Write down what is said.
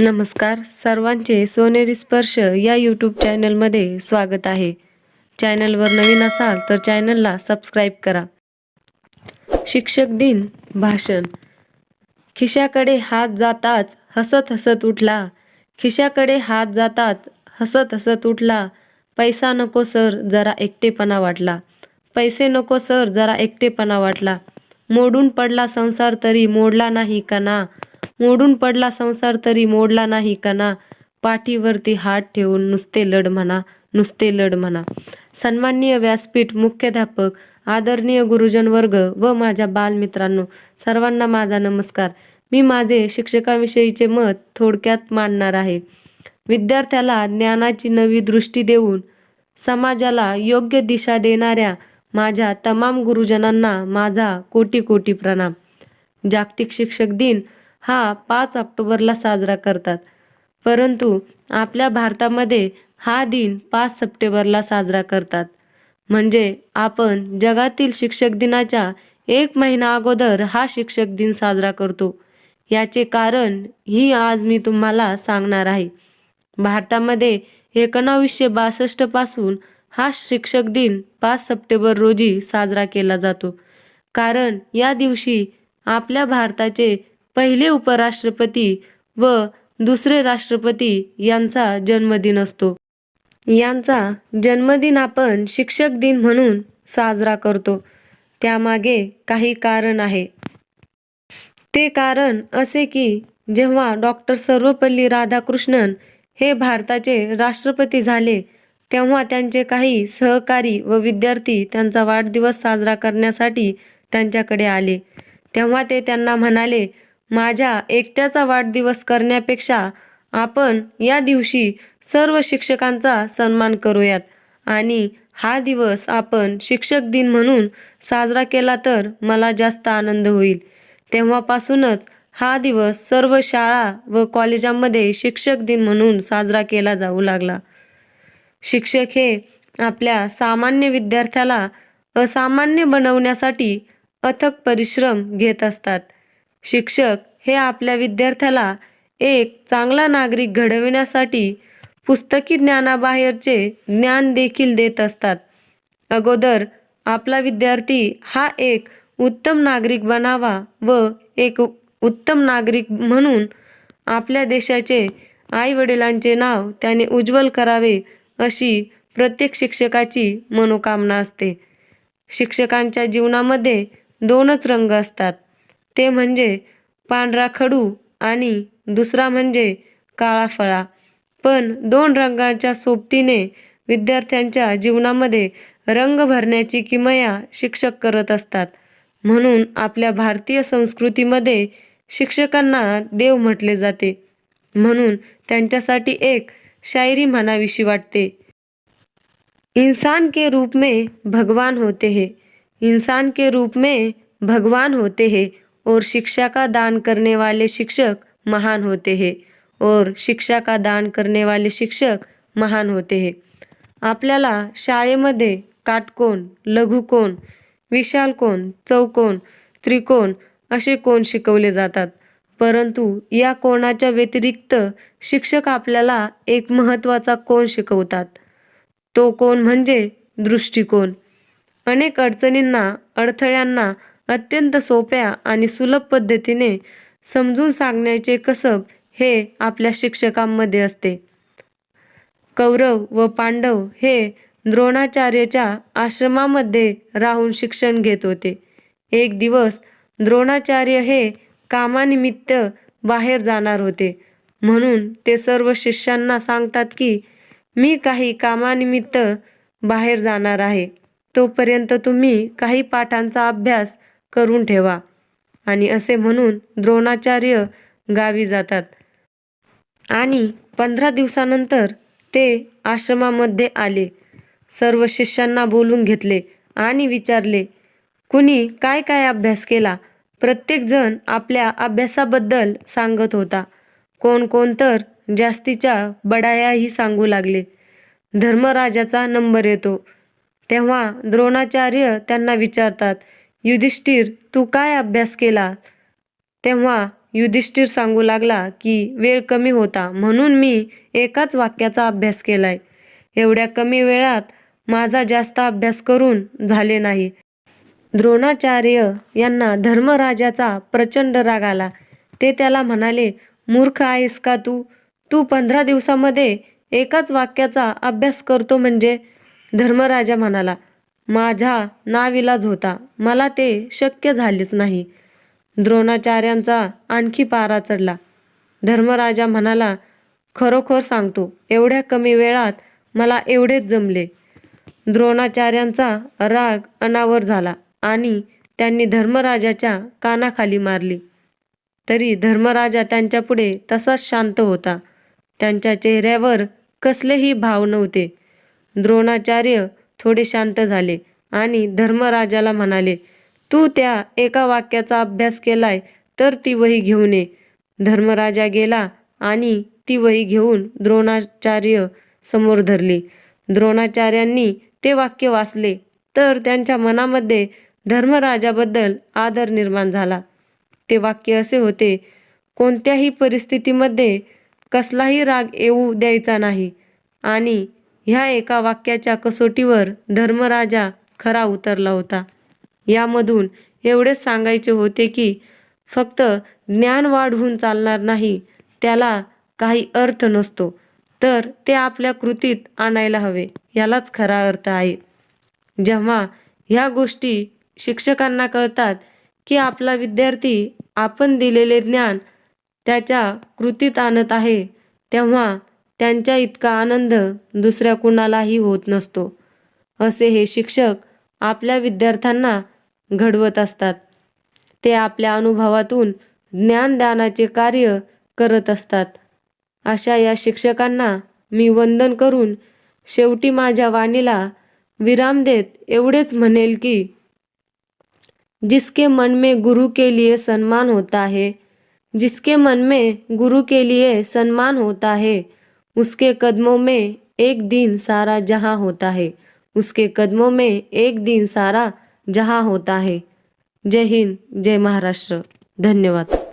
नमस्कार. सर्वांचे सोनेरी स्पर्श या यूट्यूब चॅनलमध्ये स्वागत आहे. चॅनलवर नवीन असाल तर चॅनलला सबस्क्राईब करा. शिक्षक दिन भाषण. खिशाकडे हात जाताच हसत हसत उठला. खिशाकडे हात जाताच हसत हसत उठला. पैसा नको सर जरा एकटेपणा वाटला. पैसे नको सर जरा एकटेपणा वाटला. मोडून पडला संसार तरी मोडला नाही का ना? मोडून पडला संसार तरी मोडला नाही का ना पाठीवरती हात ठेवून नुसते लढ म्हणा नुसते लढ म्हणा. सन्माननीय व्यासपीठ मुख्याध्यापक आदरणीय गुरुजन वर्ग व माझ्या बालमित्रांनो सर्वांना माझा नमस्कार. मी माझे शिक्षकाविषयीचे मत थोडक्यात मांडणार आहे. विद्यार्थ्याला ज्ञानाची नवी दृष्टी देऊन समाजाला योग्य दिशा देणाऱ्या माझ्या तमाम गुरुजनांना माझा कोटी कोटी प्रणाम. जागतिक शिक्षक दिन हा पाच ऑक्टोबरला साजरा करतात. परंतु आपल्या भारतामध्ये हा दिन पाच सप्टेंबरला साजरा करतात. म्हणजे आपण जगातील शिक्षक दिनाच्या एक महिना अगोदर हा शिक्षक दिन साजरा करतो. याचे कारण ही आज मी तुम्हाला सांगणार आहे. भारतामध्ये एकोणावीसशे बासष्टपासून हा शिक्षक दिन पाच सप्टेंबर रोजी साजरा केला जातो. कारण या दिवशी आपल्या भारताचे पहिले उपराष्ट्रपती व दुसरे राष्ट्रपती यांचा जन्मदिन असतो. यांचा जन्मदिन आपण शिक्षक दिन म्हणून साजरा करतो. त्यामागे काही कारण आहे. ते कारण असे की जेव्हा डॉक्टर सर्वपल्ली राधाकृष्णन हे भारताचे राष्ट्रपती झाले तेव्हा त्यांचे काही सहकारी व विद्यार्थी त्यांचा वाढदिवस साजरा करण्यासाठी त्यांच्याकडे आले. तेव्हा ते त्यांना म्हणाले माझ्या एकट्याचा वाढदिवस करण्यापेक्षा आपण या दिवशी सर्व शिक्षकांचा सन्मान करूयात. आणि हा दिवस आपण शिक्षक दिन म्हणून साजरा केला तर मला जास्त आनंद होईल. तेव्हापासूनच हा दिवस सर्व शाळा व कॉलेजांमध्ये शिक्षक दिन म्हणून साजरा केला जाऊ लागला. शिक्षक हे आपल्या सामान्य विद्यार्थ्याला असामान्य बनवण्यासाठी अथक परिश्रम घेत असतात. शिक्षक हे आपल्या विद्यार्थ्याला एक चांगला नागरिक घडविण्यासाठी पुस्तकी ज्ञानाबाहेरचे ज्ञान देखील देत असतात. अगोदर आपला विद्यार्थी हा एक उत्तम नागरिक बनावा व एक उत्तम नागरिक म्हणून आपल्या देशाचे आई वडिलांचे नाव त्याने उज्ज्वल करावे अशी प्रत्येक शिक्षकाची मनोकामना असते. शिक्षकांच्या जीवनामध्ये दोनच रंग असतात. ते म्हणजे पांढरा खडू आणि दुसरा म्हणजे काळा फळा. पण दोन रंगांच्या सोबतीने विद्यार्थ्यांच्या जीवनामध्ये रंग भरण्याची किमया शिक्षक करत असतात. म्हणून आपल्या भारतीय संस्कृतीमध्ये शिक्षकांना देव म्हटले जाते. म्हणून त्यांच्यासाठी एक शायरी म्हणावीशी वाटते. इंसान के रूप में भगवान होते हैं. इंसान के रूप में भगवान होते हैं. और शिक्षा का दान करने वाले शिक्षक महान होते हैं। और शिक्षा का दान करने वाले शिक्षक महान होते हैं। आपल्याला शाळेमध्ये काटकोण लघुकोण विशाल कोण चौकोन त्रिकोण असे कोण शिकवले जातात? परंतु या कोणाच्या व्यतिरिक्त शिक्षक आपल्याला एक महत्त्वाचा कोण शिकवतात? तो कोण म्हणजे दृष्टिकोन. अनेक अडचणींना अडथळ्यांना अत्यंत सोप्या आणि सुलभ पद्धतीने समजून सांगण्याचे कसब हे आपल्या शिक्षकांमध्ये असते. कौरव व पांडव हे द्रोणाचार्याच्या आश्रमामध्ये राहून शिक्षण घेत होते. एक दिवस द्रोणाचार्य हे कामानिमित्त बाहेर जाणार होते. म्हणून ते सर्व शिष्यांना सांगतात की मी काही कामानिमित्त बाहेर जाणार आहे. तोपर्यंत तुम्ही काही पाठांचा अभ्यास करून ठेवा आणि असे म्हणून द्रोणाचार्य गावी जातात. आणि पंधरा दिवसानंतर ते आश्रमामध्ये आले. सर्व शिष्यांना बोलून घेतले आणि विचारले कुणी काय काय अभ्यास केला? प्रत्येकजण आपल्या अभ्यासाबद्दल सांगत होता. कोण कोण तर जास्तीच्या बडायाही सांगू लागले. धर्मराजाचा नंबर येतो. तेव्हा द्रोणाचार्य त्यांना विचारतात युधिष्ठिर तू काय अभ्यास केला? तेव्हा युधिष्ठिर सांगू लागला की वेळ कमी होता म्हणून मी एकाच वाक्याचा अभ्यास केलाय. एवढ्या कमी वेळात माझा जास्त अभ्यास करून झाले नाही. द्रोणाचार्य यांना धर्मराजाचा प्रचंड राग आला. ते त्याला म्हणाले मूर्ख आहेस का तू? तू पंधरा दिवसामध्ये एकाच वाक्याचा अभ्यास करतो म्हणजे? धर्मराजा म्हणाला माझा नाविलाज होता. मला ते शक्य झालेच नाही. द्रोणाचार्यांचा आणखी पारा चढला. धर्मराजा म्हणाला खरोखर सांगतो एवढ्या कमी वेळात मला एवढेच जमले. द्रोणाचार्यांचा राग अनावर झाला आणि त्यांनी धर्मराजाच्या कानाखाली मारली. तरी धर्मराजा त्यांच्यापुढे तसाच शांत होता. त्यांच्या चेहऱ्यावर कसलेही भाव नव्हते. द्रोणाचार्य थोडे शांत झाले आणि धर्मराजाला म्हणाले तू त्या एका वाक्याचा अभ्यास केलाय तर ती वही घेऊन ये. धर्मराजा गेला आणि ती वही घेऊन द्रोणाचार्य समोर धरली. द्रोणाचार्यांनी ते वाक्य वाचले तर त्यांच्या मनामध्ये धर्मराजाबद्दल आदर निर्माण झाला. ते वाक्य असे होते कोणत्याही परिस्थितीमध्ये कसलाही राग येऊ द्यायचा नाही आणि ह्या एका वाक्याच्या कसोटीवर धर्मराजा खरा उतरला होता. यामधून एवढेच सांगायचे होते की फक्त ज्ञान वाढवून चालणार नाही त्याला काही अर्थ नसतो तर ते आपल्या कृतीत आणायला हवे यालाच खरा अर्थ आहे. जेव्हा ह्या गोष्टी शिक्षकांना कळतात की आपला विद्यार्थी आपण दिलेले ज्ञान त्याच्या कृतीत आणत आहे तेव्हा त्यांच्या इतका आनंद दुसऱ्या कुणालाही होत नसतो. असे हे शिक्षक आपल्या विद्यार्थ्यांना घडवत असतात. ते आपल्या अनुभवातून ज्ञानदानाचे कार्य करत असतात. अशा या शिक्षकांना मी वंदन करून शेवटी माझ्या वाणीला विराम देत एवढेच म्हणेल की जिसके मन में गुरु के लिए सन्मान होता है जिसके मन में गुरु के लिए सन्मान होता है उसके कदमों में एक दिन सारा जहाँ होता है, उसके कदमों में एक दिन सारा जहाँ होता है। जय हिंद, जय महाराष्ट्र। धन्यवाद।